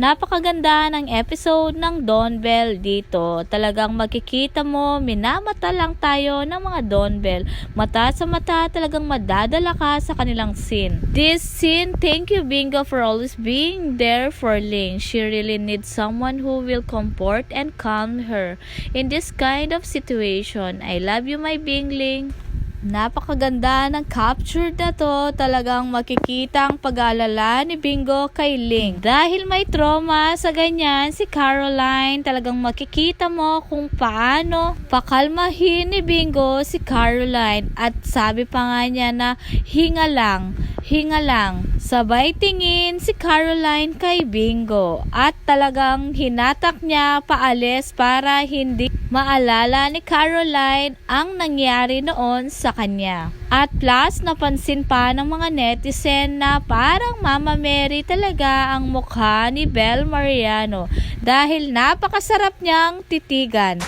Napakaganda ng episode ng Don Bell dito. Talagang makikita mo, minamata lang tayo ng mga Don Bell. Mata sa mata, talagang madadala ka sa kanilang scene. This scene, thank you Bingo for always being there for Ling. She really needs someone who will comfort and calm her in this kind of situation. I love you my Bingling. Napakaganda ng capture na to. Talagang makikita ang pag-aalala ni Bingo kay Ling. Dahil may trauma sa ganyan, si Caroline, talagang makikita mo kung paano pakalmahin ni Bingo si Caroline. At sabi pa nga niya na hinga lang, hinga lang. Sabay tingin si Caroline kay Bingo. At talagang hinatak niya paalis para hindi maalala ni Caroline ang nangyari noon sa kanya. At plus, napansin pa ng mga netizen na parang Mama Mary talaga ang mukha ni Bel Mariano dahil napakasarap niyang titigan.